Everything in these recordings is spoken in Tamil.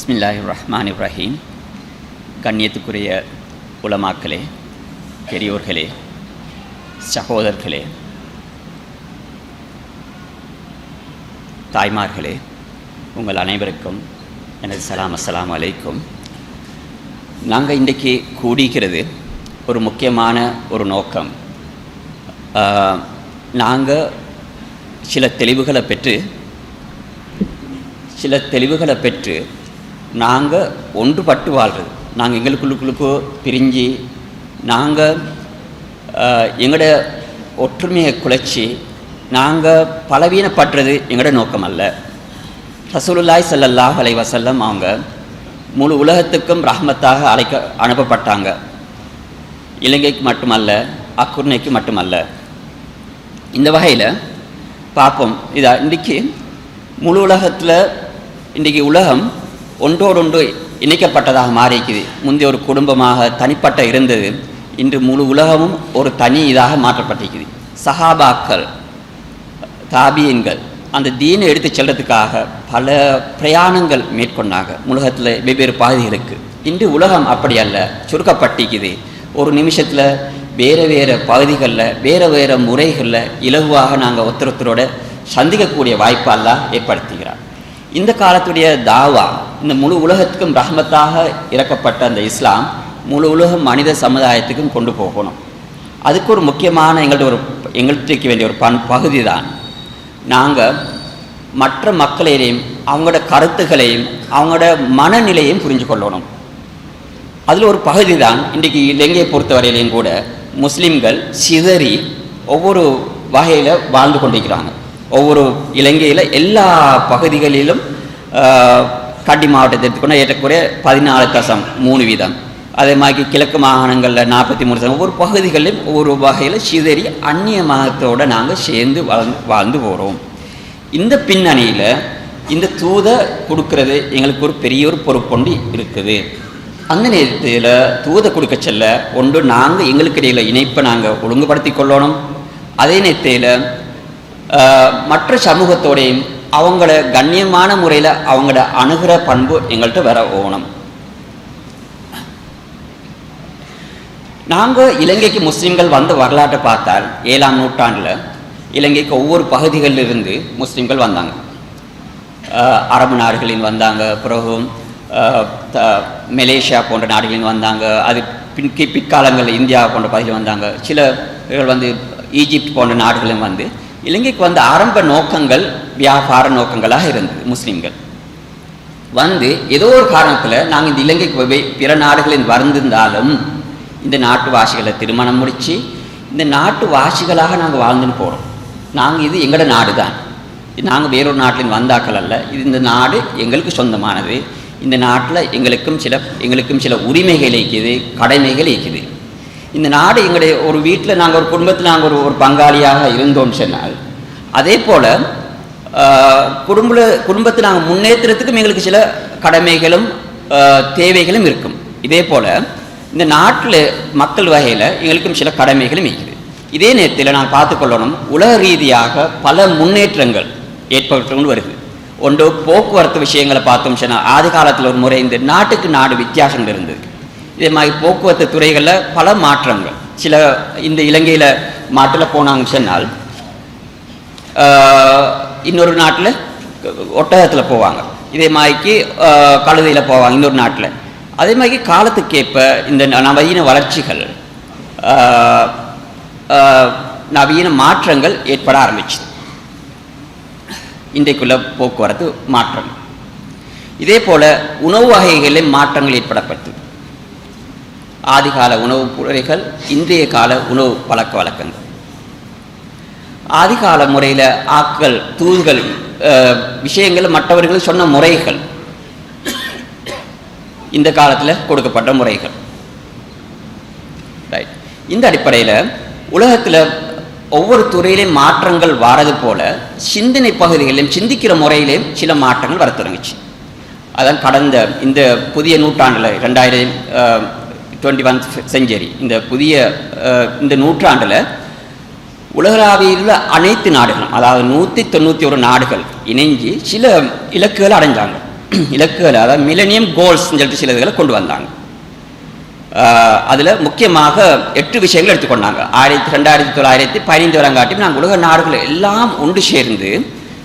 பிஸ்மில்லாஹி ரஹ்மான் இப்ராஹிம் கண்ணியத்துக்குரிய உலமாக்களே பெரியோர்களே சகோதரர்களே தாய்மார்களே உங்கள் அனைவருக்கும் எனது சலாம் அஸ்லாம் அலைக்கும். நாங்கள் இன்றைக்கு கூடிக்கிறது ஒரு முக்கியமான ஒரு நோக்கம். நாங்கள் சில தெளிவுகளை பெற்று சில தெளிவுகளை பெற்று நாங்கள் ஒன்றுபட்டு வாழ்கிறது நாங்கள் எங்களுக்குள்ளுக்குள்ளுக்கோ பிரிஞ்சு நாங்கள் எங்களோட ஒற்றுமையை குலைச்சி நாங்கள் பலவீனப்படுறது எங்களோட நோக்கம் அல்ல ரசூலுல்லாய் ஸல்லல்லாஹு அலை வசல்லம் அவங்க முழு உலகத்துக்கும் ரஹமத்தாக அழைக்க அனுப்பப்பட்டாங்க. இலங்கைக்கு மட்டுமல்ல அக்குர்ணைக்கு மட்டுமல்ல. இந்த வகையில் பார்ப்போம் இதா இன்றைக்கி முழு உலகத்தில் இன்றைக்கி உலகம் ஒன்றோடொன்று இணைக்கப்பட்டதாக மாறிக்குது. முந்தைய ஒரு குடும்பமாக தனிப்பட்ட இருந்தது இன்று முழு உலகமும் ஒரு தனி இதாக மாற்றப்பட்டிருக்குது. சஹாபாக்கள் தாபியன்கள் அந்த தீனை எடுத்து செல்றதுக்காக பல பிரயாணங்கள் மேற்கொண்டாங்க. உலகத்தில் வெவ்வேறு பகுதிகளுக்கு இன்று உலகம் அப்படி அல்ல சுருக்கப்பட்டிக்குது ஒரு நிமிஷத்தில் வேறு வேறு பகுதிகளில் வேறு வேறு முறைகளில் இலகுவாக நாங்கள் ஒருத்தரொத்தரோட சந்திக்கக்கூடிய வாய்ப்பெல்லாம் ஏற்படுத்துகிறார். இந்த காலத்துடைய தாவா இந்த முழு உலகத்துக்கும் ரஹமத்தாக இறக்கப்பட்ட அந்த இஸ்லாம் முழு உலக மனித சமுதாயத்துக்கும் கொண்டு போகணும். அதுக்கு ஒரு முக்கியமான எங்கள்கிட்ட ஒரு எங்கள்கிட்ட வேண்டிய ஒரு பன் பகுதி தான் நாங்கள் மற்ற மக்களையும் அவங்களோட கருத்துக்களையும் அவங்களோட மனநிலையும் புரிஞ்சு கொள்ளணும். அதில் ஒரு பகுதி தான் இன்றைக்கி இலங்கையை பொறுத்தவரையிலையும் கூட முஸ்லீம்கள் சிதறி ஒவ்வொரு வகையில் வாழ்ந்து கொண்டிருக்கிறாங்க. ஒவ்வொரு இலங்கையில் எல்லா பகுதிகளிலும் கண்டி மாவட்டத்தை எடுத்துக்கொண்டால் ஏற்றக்குறைய பதினாலு தசம் மூணு வீதம். அதே மாதிரி கிழக்கு மாகாணங்களில் நாற்பத்தி மூணு தசம் ஒவ்வொரு பகுதிகளிலும் ஒவ்வொரு வகையில் சிதறி அந்நிய மதத்தோடு நாங்கள் சேர்ந்து வாழ்ந்து வாழ்ந்து போகிறோம் இந்த பின்னணியில் இந்த தூதை கொடுக்கறது எங்களுக்கு ஒரு பெரிய ஒரு பொறுப்பொண்டு இருக்குது. அந்த நேரத்தில் தூதை கொடுக்க செல்ல ஒன்று நாங்கள் எங்களுக்கு இடையில் இணைப்பை நாங்கள் ஒழுங்குபடுத்தி கொள்ளணும். அதே நேரத்தில் மற்ற சமூகத்தோடையும் அவங்கள கண்ணியமான முறையில் அவங்கள அணுகிற பண்பு எங்கள்கிட்ட வர ஓணும். நாங்கள் இலங்கைக்கு முஸ்லீம்கள் வந்த வரலாற்றை பார்த்தால் ஏழாம் நூற்றாண்டில் இலங்கைக்கு ஒவ்வொரு பகுதிகளிலிருந்து முஸ்லீம்கள் வந்தாங்க. அரபு நாடுகளில் வந்தாங்க பிறகு மலேசியா போன்ற நாடுகளில் வந்தாங்க அது பின் பிற்காலங்களில் இந்தியா போன்ற பகுதியில் வந்தாங்க. சில வந்து ஈஜிப்ட் போன்ற நாடுகளும் வந்து இலங்கைக்கு வந்த ஆரம்ப நோக்கங்கள் வியாபார நோக்கங்களாக இருந்தது முஸ்லீம்கள். வந்து ஏதோ ஒரு காரணத்தில் நாங்கள் இந்த இலங்கைக்கு பிற நாடுகளில் வந்திருந்தாலும் இந்த நாட்டு வாசிகளை திருமணம் முடித்து இந்த நாட்டு வாசிகளாக நாங்கள் வாழ்ந்துன்னு போகிறோம் நாங்கள் இது எங்களோட நாடு தான் நாங்கள் வேறொரு நாட்டில் வந்தாக்கள் அல்ல. இது இந்த நாடு எங்களுக்கு சொந்தமானது. இந்த நாட்டில் எங்களுக்கும் சில எங்களுக்கும் சில உரிமைகள் இருக்குது கடமைகள் இருக்குது. இந்த நாடு எங்களுடைய ஒரு வீட்டில் நாங்கள் ஒரு குடும்பத்தில் நாங்கள் ஒரு ஒரு பங்காளியாக இருந்தோம்னு சொன்னால் அதே போல் குடும்ப குடும்பத்தை நாங்கள் முன்னேற்றத்துக்கும் எங்களுக்கு சில கடமைகளும் தேவைகளும் இருக்கும். இதே போல் இந்த நாட்டில் மக்கள் வகையில் எங்களுக்கும் சில கடமைகளும் இருக்குது. இதே நேரத்தில் நாங்கள் பார்த்துக்கொள்ளணும் உலக ரீதியாக பல முன்னேற்றங்கள் ஏற்பட்டு கொண்டு வருது. ஒன்று போக்குவரத்து விஷயங்களை பார்த்தோம் சொன்னால் ஆதி காலத்தில் ஒரு முறை இந்த நாட்டுக்கு நாடு வித்தியாசங்கள் இருந்தது. இதே மாதிரி போக்குவரத்து துறைகளில் பல மாற்றங்கள். சில இந்த இலங்கையில் மாற்றில் போனாங்க சொன்னால் இன்னொரு நாட்டில் ஒட்டகத்தில் போவாங்க. இதே மாதிரிக்கு கழுதையில் போவாங்க இன்னொரு நாட்டில். அதே மாதிரி காலத்துக்கேற்ப இந்த நவீன வளர்ச்சிகள் நவீன மாற்றங்கள் ஏற்பட ஆரம்பிச்சு இன்றைக்குள்ள போக்குவரத்து மாற்றம். இதே போல் உணவு வகைகளில் மாற்றங்கள் ஏற்படப்பட்டது ஆதிகால உணவு முறைகள் இன்றைய கால உணவு பழக்க வழக்கங்கள். ஆதிகால முறையில் ஆக்கள் தூள்கள் விஷயங்கள் மற்றவர்கள் சொன்ன முறைகள். இந்த காலத்தில் கொடுக்கப்பட்ட முறைகள். ரைட் இந்த அடிப்படையில் உலகத்தில் ஒவ்வொரு துறையிலையும் மாற்றங்கள் வாரது போல சிந்தனை பகுதிகளிலும் சிந்திக்கிற முறையிலையும் சில மாற்றங்கள் வர தொடங்குச்சு. அதான் கடந்த இந்த புதிய நூற்றாண்டில் ரெண்டாயிரம் டுவெண்ட்டி ஒன் செஞ்சுரி இந்த புதிய இந்த நூற்றாண்டில் உலகளாவியில் அனைத்து நாடுகளும் அதாவது நூற்றி தொண்ணூற்றி ஒரு நாடுகள் இணைஞ்சு சில இலக்குகளை அடைஞ்சாங்க. இலக்குகள் அதாவது மிலனியம் கோல்ஸ்ன்னு சொல்லிட்டு சில இதுகளை கொண்டு வந்தாங்க. அதில் முக்கியமாக எட்டு விஷயங்கள் எடுத்துக்கொண்டாங்க ஆயிரத்தி ரெண்டாயிரத்தி தொள்ளாயிரத்தி பதினைந்து வரங்காட்டி நாங்கள் உலக நாடுகள் எல்லாம் ஒன்று சேர்ந்து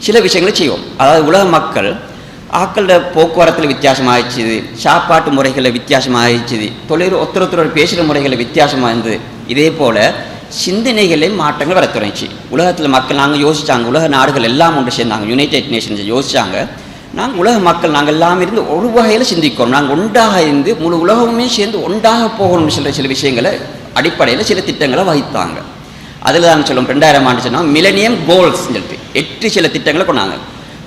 சில விஷயங்களை செய்வோம். அதாவது உலக மக்கள் ஆக்களோட போக்குவரத்தில் வித்தியாசமாகிடுச்சுது சாப்பாட்டு முறைகளில் வித்தியாசமாகிடுச்சுது தொழில் ஒருத்தர் ஒருத்தர் பேசுகிற முறைகளில் வித்தியாசமாக இருந்தது இதே போல் சிந்தனைகளில் மாற்றங்கள் வர தொடங்கிச்சு உலகத்தில் மக்கள் நாங்கள் யோசித்தாங்க உலக நாடுகள் எல்லாம் ஒன்று சேர்ந்தாங்க யுனைடெட் நேஷன்ஸ் யோசிச்சாங்க நாங்கள் உலக மக்கள் நாங்கள் எல்லாம் இருந்து ஒரு வகையில் சிந்திக்கிறோம் நாங்கள் ஒன்றாக இருந்து முழு உலகமுமே சேர்ந்து ஒன்றாக போகணும்னு சொல்கிற சில விஷயங்களை அடிப்படையில் சில திட்டங்களை வகித்தாங்க அதில் தான் சொல்லுவோம் ரெண்டாயிரம் ஆண்டு சொன்னால் மிலனியம் கோல்ஸ் சொல்லிட்டு எட்டு சில திட்டங்களை கொண்டாங்க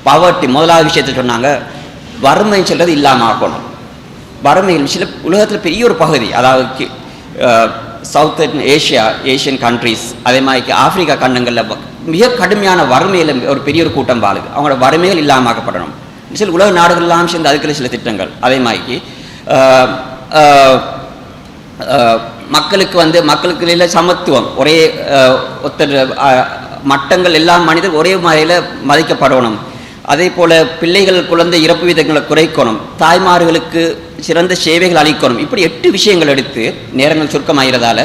பவர்ட்டி முதலாவது விஷயத்தை சொன்னாங்க வறுமைன்னு சொல்கிறது இல்லாமல் ஆக்கணும். வறுமையில் சில உலகத்தில் பெரிய ஒரு பகுதி அதாவது சவுத் ஏஷியா ஏஷியன் கண்ட்ரீஸ் அதே மாதிரி ஆப்பிரிக்கா கண்டங்களில் மிக கடுமையான வறுமையில் ஒரு பெரிய ஒரு கூட்டம் வாழுது. அவங்களோட வறுமைகள் இல்லாமக்கப்படணும் சில உலக நாடுகள் சேர்ந்து அதுக்கு சில திட்டங்கள். அதே மாதிரி மக்களுக்கு வந்து மக்களுக்கு இல்லை சமத்துவம் ஒரே ஆஹ், ஒருத்தர் மட்டங்கள் எல்லா மனிதர் ஒரே முறையில் மதிக்கப்படணும். அதே போல் பிள்ளைகள் குழந்தை இறப்பு விதங்களை குறைக்கணும். தாய்மார்களுக்கு சிறந்த சேவைகள் அளிக்கணும். இப்படி எட்டு விஷயங்கள் எடுத்து நேரங்கள் சுருக்கமாகிறதால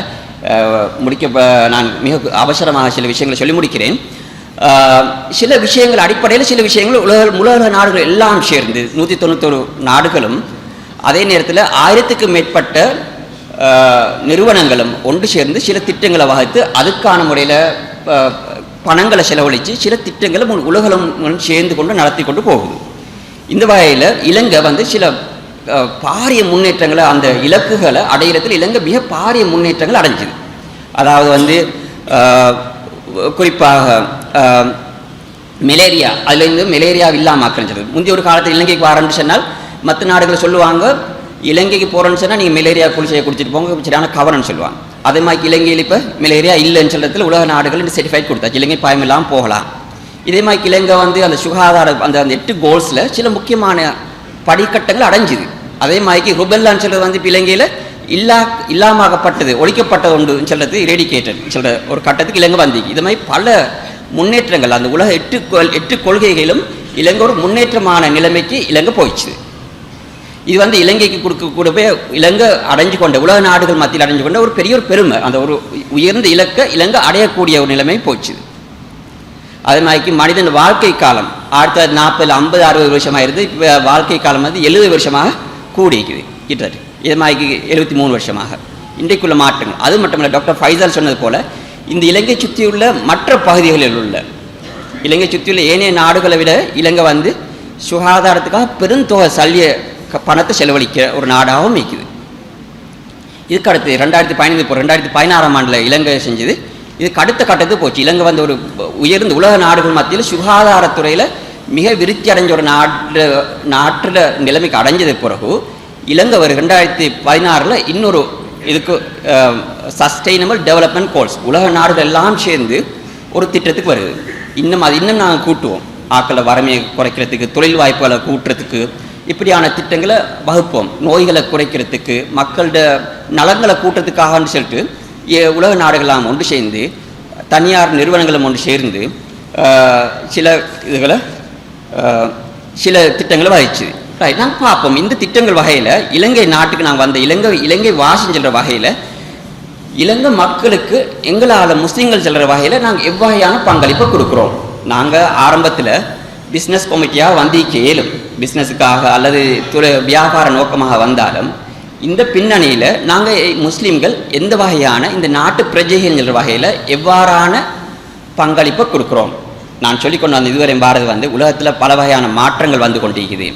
முடிக்க நான் மிக அவசரமாக சில விஷயங்களை சொல்லி முடிக்கிறேன். சில விஷயங்கள் அடிப்படையில் சில விஷயங்கள் உலக உலக நாடுகள் எல்லாம் சேர்ந்து நூற்றி தொண்ணூத்தொரு நாடுகளும் அதே நேரத்தில் ஆயிரத்துக்கு மேற்பட்ட நிறுவனங்களும் ஒன்று சேர்ந்து சில திட்டங்களை வகுத்து அதுக்கான முறையில் பணங்களை செலவழித்து சில திட்டங்களை முழு உலகம் சேர்ந்து கொண்டு நடத்தி கொண்டு போகுது. இந்த வகையில் இலங்கை வந்து சில பாரிய முன்னேற்றங்களை அந்த இலக்குகளை அடையிறத்தில் இலங்கை மிக பாரிய முன்னேற்றங்கள் அடைஞ்சுது. அதாவது வந்து குறிப்பாக மலேரியா அதுலேருந்து மலேரியா இல்லாமல் ஆக்கிரமிச்சது. முந்தைய ஒரு காலத்தில் இலங்கைக்கு வரேன்னு சொன்னால் மற்ற நாடுகள் சொல்லுவாங்க இலங்கைக்கு போகிறேன்னு சொன்னால் நீங்கள் மலேரியா குளிச்சையை குடிச்சிட்டு போங்க சரியான கவனம்னு சொல்லுவாங்க. அதே மாதிரி இலங்கையில் இப்போ மலேரியா இல்லைன்னு சொல்றதுல உலக நாடுகள் சர்டிஃபைட் கொடுத்தாச்சு. இலங்கை பயமில்லாமல் போகலாம். இதே மாதிரி இலங்கை வந்து அந்த சுகாதார அந்த அந்த எட்டு கோல்ஸில் சில முக்கியமான படிக்கட்டங்கள் அடைஞ்சுது. அதே மாதிரி ருபெல்லான்னு சொல்றது வந்து இப்போ இலங்கையில் இல்லா இல்லாமப்பட்டது ஒழிக்கப்பட்டது உண்டு சொல்கிறது இரேடிகேட்டட் சொல்கிற ஒரு கட்டத்துக்கு இலங்கை வந்து இது மாதிரி பல முன்னேற்றங்கள். அந்த உலக எட்டு கொள் எட்டு கொள்கைகளும் இலங்கை ஒரு முன்னேற்றமான நிலைமைக்கு இலங்கை போயிடுச்சு. இது வந்து இலங்கைக்கு கொடுக்கக்கூடிய இலங்கை அடைஞ்சு கொண்ட உலக நாடுகள் மத்தியில் அடைஞ்சு கொண்ட ஒரு பெரிய ஒரு பெருமை. அந்த ஒரு உயர்ந்த இலக்கை இலங்கை அடையக்கூடிய ஒரு நிலைமை போச்சு. அதே மாதிரிக்கு மனிதன் வாழ்க்கை காலம் ஆயிரத்தி தொள்ளாயிரத்தி நாற்பதுல ஐம்பது அறுபது வருஷமாக இருந்து இப்போ வாழ்க்கை காலம் வந்து எழுபது வருஷமாக கூடியிருக்குது கிட்டது இது மாதிரி எழுபத்தி மூணு வருஷமாக. இன்றைக்குள்ள மாற்றங்கள். அது மட்டுமல்ல டாக்டர் ஃபைசல் சொன்னது போல் இந்த இலங்கை சுற்றியுள்ள மற்ற பகுதிகளில் உள்ள இலங்கை சுற்றியுள்ள ஏனைய நாடுகளை விட இலங்கை வந்து சுகாதாரத்துக்காக பெருந்தொகை சல்லிய பணத்தை செலவழிக்கிற ஒரு நாடாகவும் இருக்குது இதுக்கு அடுத்து ரெண்டாயிரத்தி பதினைந்து இப்போ ரெண்டாயிரத்தி பதினாறாம் ஆண்டில் இலங்கை செஞ்சது. இதுக்கு அடுத்த கட்டத்துக்கு போச்சு. இலங்கை வந்து ஒரு உயர்ந்த உலக நாடுகள் மத்தியில் சுகாதாரத்துறையில் மிக விருத்தி அடைஞ்ச ஒரு நாட்டு நாட்டில் நிலைமைக்கு அடைஞ்சது பிறகு இலங்கை ஒரு ரெண்டாயிரத்தி பதினாறில் இன்னொரு இதுக்கு சஸ்டெயினபிள் டெவலப்மெண்ட் கோல்ஸ் உலக நாடுகள் எல்லாம் சேர்ந்து ஒரு திட்டத்துக்கு வருது. இன்னும் அது இன்னும் நாங்கள் கூட்டுவோம். ஆக்களை வறுமையை குறைக்கிறதுக்கு தொழில் வாய்ப்புகளை கூட்டுறதுக்கு இப்படியான திட்டங்களை வகுப்போம். நோய்களை குறைக்கிறதுக்கு மக்களோட நலங்களை கூட்டுறதுக்காகன்னு சொல்லிட்டு உலக நாடுகளாம் ஒன்று சேர்ந்து தனியார் நிறுவனங்களும் ஒன்று சேர்ந்து சில இதுகளை சில திட்டங்களை வகிச்சு. ரைட் நாங்கள் பார்ப்போம். இந்த திட்டங்கள் வகையில் இலங்கை நாட்டுக்கு நாங்கள் வந்த இலங்கை இலங்கை வாசம் செல்கிற வகையில் இலங்கை மக்களுக்கு எங்களால் முஸ்லீம்கள் செல்கிற வகையில் நாங்கள் எவ்வகையான பங்களிப்பை கொடுக்குறோம். நாங்கள் ஆரம்பத்தில் பிஸ்னஸ் கமிட்டியாக வந்திக்க இயலும் பிஸ்னஸுக்காக அல்லது துறை வியாபார நோக்கமாக வந்தாலும் இந்த பின்னணியில் நாங்கள் முஸ்லீம்கள் எந்த வகையான இந்த நாட்டு பிரஜைகள் வகையில் எவ்வாறான பங்களிப்பை கொடுக்குறோம். நான் சொல்லிக்கொண்டு வந்த இதுவரை பாரதி வந்து உலகத்தில் பல வகையான மாற்றங்கள் வந்து கொண்டிருக்குது.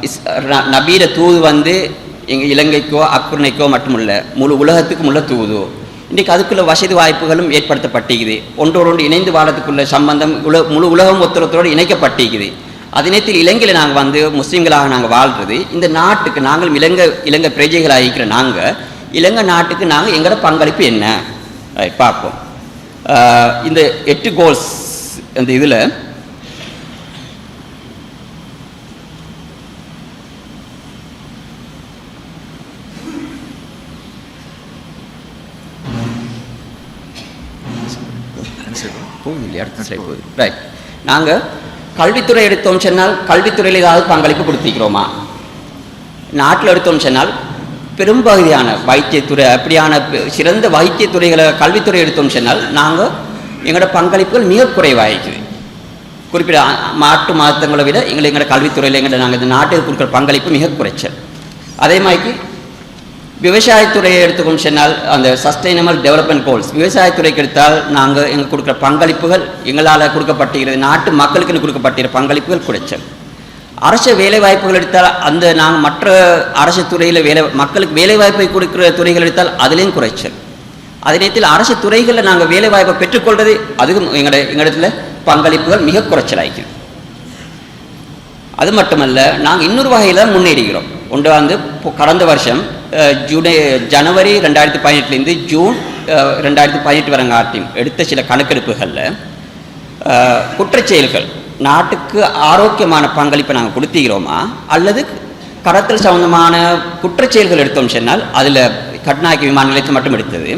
இஸ்- ந- நபீர தூது வந்து எங்கள் இலங்கைக்கோ அக்குரணைக்கோ மட்டுமல்ல முழு உலகத்துக்கும் உள்ள தூது. இன்றைக்கு அதுக்குள்ள வசதி வாய்ப்புகளும் ஏற்படுத்தப்பட்டிருக்குது. ஒன்றோடு இணைந்து வாழறதுக்குள்ள சம்பந்தம் உல முழு உலகம் ஒருத்தரத்தோடு இணைக்கப்பட்டிருக்குது. அதனத்தில் இலங்கையில் நாங்கள் வந்து முஸ்லீம்களாக நாங்கள் வாழ்றது. இந்த நாட்டுக்கு நாங்கள் இலங்கை இலங்கை பிரஜைகளாக இருக்கிற நாங்கள் இலங்கை நாட்டுக்கு நாங்கள் எங்களோட பங்களிப்பு என்ன? பார்ப்போம். ஆஹ் இந்த எட்டு கோல்ஸ் அந்த இதில் போகுது இல்லையா? அடுத்த ஸ்லைட் போகுது. ரைட் நாங்கள் கல்வித்துறை எடுத்தோம் சொன்னால் கல்வித்துறையில் ஏதாவது பங்களிப்பு கொடுத்திருக்கிறோமா? நாட்டில் எடுத்தோம் சொன்னால் பெரும்பகுதியான வைத்தியத்துறை அப்படியான சிறந்த வைத்தியத்துறைகளை கல்வித்துறை எடுத்தோம் சொன்னால் நாங்கள் எங்களோட பங்களிப்புகள் மிக குறைவாகிக்குது குறிப்பிட்ட மாட்டு மாதங்களை விட எங்களை எங்களோட கல்வித்துறையில் எங்களை நாங்கள் இந்த நாட்டுக்கு கொடுக்குற பங்களிப்பு மிக குறைச்சல். அதே மாதிரி விவசாயத்துறையை எடுத்துக்கொண்டு சொன்னால் அந்த சஸ்டைனபிள் டெவலப்மெண்ட் கோல்ஸ் விவசாயத்துறைக்கு எடுத்தால் நாங்கள் எங்கள் கொடுக்குற பங்களிப்புகள் எங்களால் கொடுக்கப்பட்டிருக்கிறது நாட்டு மக்களுக்குன்னு கொடுக்கப்பட்டிருக்கிற பங்களிப்புகள் குறைச்சல் அரசு வேலைவாய்ப்புகள் எடுத்தால் அந்த நாங்கள் மற்ற அரசு துறையில் வேலை மக்களுக்கு வேலைவாய்ப்பை கொடுக்குற துறைகள் எடுத்தால் அதுலேயும் குறைச்சல். அதே நேரத்தில் அரசு துறைகளில் நாங்கள் வேலைவாய்ப்பை பெற்றுக்கொள்வது அதுவும் எங்களோட எங்களிடத்தில் பங்களிப்புகள் மிக குறைச்சலாகிக்கும் அது மட்டுமல்ல நாங்கள் இன்னொரு வகையில் முன்னேறுகிறோம். ஒன்று வந்து இப்போ கடந்த வருஷம் ஜூலை ஜனவரி ரெண்டாயிரத்தி பதினெட்டுலேருந்து ஜூன் ரெண்டாயிரத்தி பதினெட்டு வரங்காட்டியும் எடுத்த சில கணக்கெடுப்புகளில் குற்றச்செயல்கள் நாட்டுக்கு ஆரோக்கியமான பங்களிப்பை நாங்கள் கொடுத்துக்கிறோமா அல்லது கடத்தல் சம்பந்தமான குற்றச்செயல்கள் எடுத்தோம் சொன்னால் அதில் கட்நாயக்க விமான நிலையத்தை மட்டும் எடுத்தது.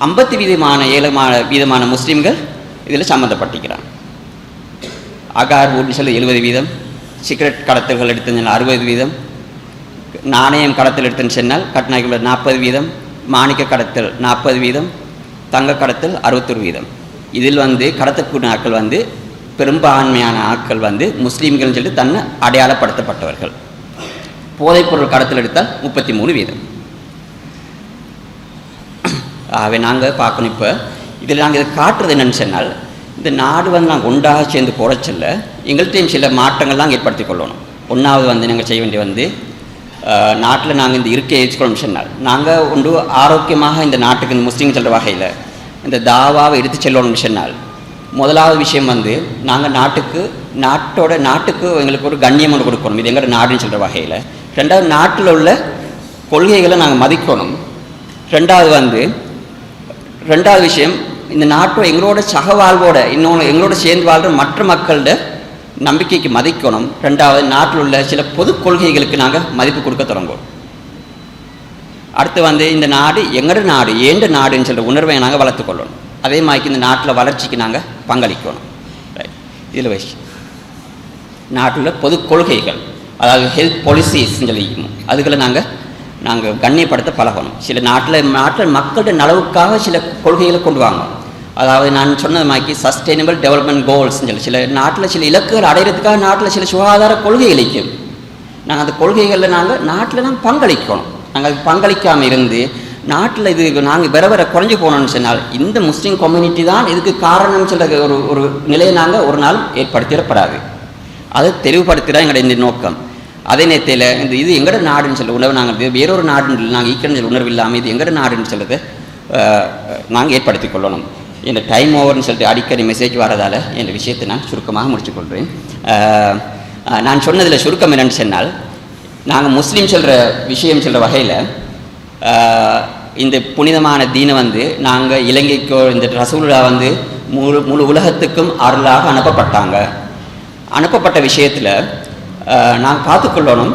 ஐம்பத்தி வீதமான ஏழமான வீதமான முஸ்லீம்கள் இதில் சம்மந்தப்பட்டிருக்கிறாங்க அகார் ஊட்டி சொல்ல எழுபது வீதம் சிகரெட் கடத்தல்கள் எடுத்தால் அறுபது வீதம் நாணயம் கடத்தல் எடுத்துன்னு சொன்னால் கட்டணாக்கி நாற்பது வீதம் மாணிக்க கடத்தல் நாற்பது வீதம் தங்க கடத்தல் அறுபத்தொரு வீதம். இதில் வந்து கடத்தக்கூடிய ஆட்கள் வந்து பெரும்பான்மையான ஆட்கள் வந்து முஸ்லீம்கள்னு சொல்லி தன்னை அடையாளப்படுத்தப்பட்டவர்கள். போதைப்பொருள் கடத்தல் எடுத்தால் முப்பத்தி மூணு வீதம். ஆகவே நாங்கள் பார்க்கணும் இப்போ இதில் நாங்கள் இதை காட்டுறது என்னென்னு சொன்னால் இந்த நாடு வந்து நாங்கள் ஒன்றாக சேர்ந்து போகிறச்சல்ல எங்கள்கிட்டையும் சில மாற்றங்கள்லாம் ஏற்படுத்தி கொள்ளணும். ஒன்றாவது வந்து நாங்கள் செய்ய வேண்டிய வந்து நாட்டில் நாங்கள் இந்த இருக்கை ஏற்றுக்கொள்ளணும் சொன்னால் நாங்கள் ஒன்று ஆரோக்கியமாக இந்த நாட்டுக்கு இந்த முஸ்லீம் சொல்கிற வகையில் இந்த தாவாவை எடுத்து செல்லணும்னு சொன்னால் முதலாவது விஷயம் வந்து நாங்கள் நாட்டுக்கு நாட்டோட நாட்டுக்கு எங்களுக்கு ஒரு கண்ணியம் ஒன்று கொடுக்கணும். இது எங்களோட நாடுன்னு சொல்கிற வகையில். ரெண்டாவது நாட்டில் உள்ள கொள்கைகளை நாங்கள் மதிக்கணும். ரெண்டாவது வந்து ரெண்டாவது விஷயம் இந்த நாட்டோட எங்களோட சகவாழ்வோட இன்னொன்று எங்களோட சேர்ந்து வாழ்கிற மற்ற மக்களோட நம்பிக்கைக்கு மதிக்கணும். ரெண்டாவது நாட்டில் உள்ள சில பொது கொள்கைகளுக்கு நாங்கள் மதிப்பு கொடுக்க தொடங்குவோம். அடுத்து வந்து இந்த நாடு எங்களோட நாடு ஏண்ட நாடுன்னு சொல்கிற உணர்வை நாங்கள் வளர்த்துக்கொள்ளணும் அதே மாதிரி இந்த நாட்டில் வளர்ச்சிக்கு நாங்கள் பங்களிக்கணும். ரைட் இதில் வச்சு நாட்டில் பொது கொள்கைகள் அதாவது ஹெல்த் பாலிசிஸ்ன்னு சொல்லி அதுகளை நாங்கள் நாங்கள் கண்ணியப்படுத்த பழகணும். சில நாட்டில் நாட்டில் மக்களோட நலவுக்காக சில கொள்கைகளை கொண்டு வாங்கணும். அதாவது நான் சொன்னது மாதிரி சஸ்டைனபிள் டெவலப்மெண்ட் கோல்ஸ்னு சொல்லி சில நாட்டில் சில இலக்குகள் அடைகிறதுக்காக நாட்டில் சில சுகாதார கொள்கைகள் இருக்கும் நாங்கள் அந்த கொள்கைகளில் நாங்கள் நாட்டில் தான் பங்களிக்கணும். நாங்கள் பங்களிக்காமல் இருந்து நாட்டில் இது நாங்கள் வர வர குறைஞ்சி போனோம்னு சொன்னால் இந்த முஸ்லீம் கம்யூனிட்டி தான் இதுக்கு காரணம் சொல்ல ஒரு ஒரு நிலையை நாங்கள் ஒரு நாள் ஏற்படுத்திடப்படாது. அதை தெளிவுபடுத்துகிறா எங்களுடைய இந்த நோக்கம். அதே நேரத்தில் இந்த இது எங்கட நாடுன்னு சொல்ல உணவு நாங்கள் வேறொரு நாடுன்னு நாங்கள் ஈக்கணும் சொல்ல உணர்வு இல்லாமல் இது எங்களோட நாடுன்னு சொல்லுறது நாங்கள் ஏற்படுத்தி கொள்ளணும். இந்த டைம் ஓவர்னு சொல்லிட்டு அடிக்கடி மெசேஜ் வரதால் இந்த விஷயத்தை நான் சுருக்கமாக முடிச்சுக்கொள்கிறேன் நான் சொன்னதில் சுருக்கம் என்னென்னு சொன்னால் நாங்கள் முஸ்லீம் சொல்கிற விஷயம் சொல்கிற வகையில் இந்த புனிதமான தீனை வந்து நாங்கள் இலங்கைக்கோ இந்த ரசூலா வந்து முழு முழு உலகத்துக்கும் அருளாக அனுப்பப்பட்டாங்க. அனுப்பப்பட்ட விஷயத்தில் நான் காத்துக்கொள்ளணும்.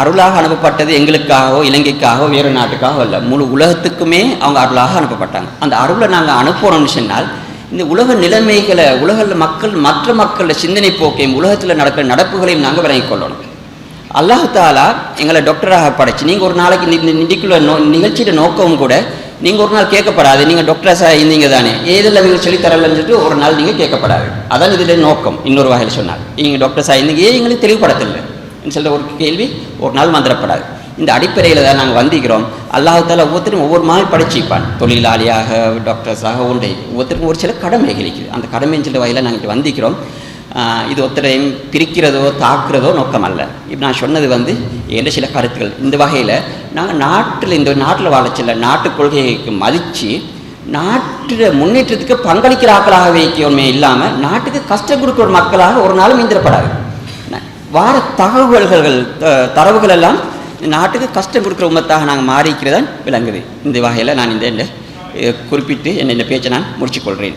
அருளாக அனுப்பப்பட்டது எங்களுக்காகவோ இலங்கைக்காகவோ வேறு நாட்டுக்காகவோ இல்லை முழு உலகத்துக்குமே அவங்க அருளாக அனுப்பப்பட்டாங்க. அந்த அருளை நாங்கள் அனுப்புகிறோம்னு சொன்னால் இந்த உலக நிலைமைகளை உலக மக்கள் மற்ற மக்களோட சிந்தனை போக்கையும் உலகத்தில் நடக்கிற நடப்புகளையும் நாங்கள் விளங்கிக் கொள்ளணும். அல்லாஹ் தாலா எங்களை டாக்டராக படைச்சு நீங்கள் ஒரு நாளைக்கு இந்த நிதிக்குள்ள நோ நிகழ்ச்சியோட நோக்கமும் கூட நீங்கள் ஒரு நாள் கேட்கப்படாது நீங்கள் டாக்டர்ஸாக இருந்தீங்க தானே ஏதில் நீங்கள் சொல்லித்தரலன்னு சொல்லிட்டு ஒரு நாள் நீங்கள் கேட்கப்படாது. அதான் இதில் நோக்கம் இன்னொரு வகையில் சொன்னால். நீங்கள் டாக்டர்ஸாக இருந்தீங்க ஏன் எங்களுக்கு தெளிவுபடத்தில்லை சொல்கிற ஒரு கேள்வி ஒரு நாள் வந்துடப்படாது இந்த அடிப்படையில் தான் நாங்கள் வந்திக்கிறோம் அல்லாஹால ஒவ்வொருத்தரும் ஒவ்வொரு மாதிரி படைச்சிப்பான். தொழிலாளியாக டாக்டர்ஸாக உண்டை. ஒவ்வொருத்தருக்கும் ஒரு சில கடமைகள் இருக்குது அந்த கடமைன்னு சொல்லிட்டு வகையில் நாங்கள் வந்திக்கிறோம் ஆஹ் இது ஒருத்தரையும் பிரிக்கிறதோ தாக்குறதோ நோக்கம் அல்ல. இப்போ நான் சொன்னது வந்து என்ன சில கருத்துக்கள். இந்த வகையில் நாங்கள் நாட்டில் இந்த நாட்டில் வாழச்சில்ல நாட்டு கொள்கைக்கு மதித்து நாட்டில் முன்னேற்றத்துக்கு பங்களிக்கிற ஆக்களாக வைக்கணுமே இல்லாமல் நாட்டுக்கு கஷ்டம் கொடுக்குற மக்களாக ஒரு நாளும் இந்திரப்படாது வார தகவல்கள் தரவுகள் எல்லாம் நாட்டுக்கு கஷ்டம் கொடுக்குற உமத்தாக நாங்கள் மாறிக்கிறதான் விளங்குது. இந்த வகையில் நான் இந்த இந்த, குறிப்பிட்டு என்னென்ன இந்த பேச்சை நான் முடிச்சுக்கொள்கிறேன்.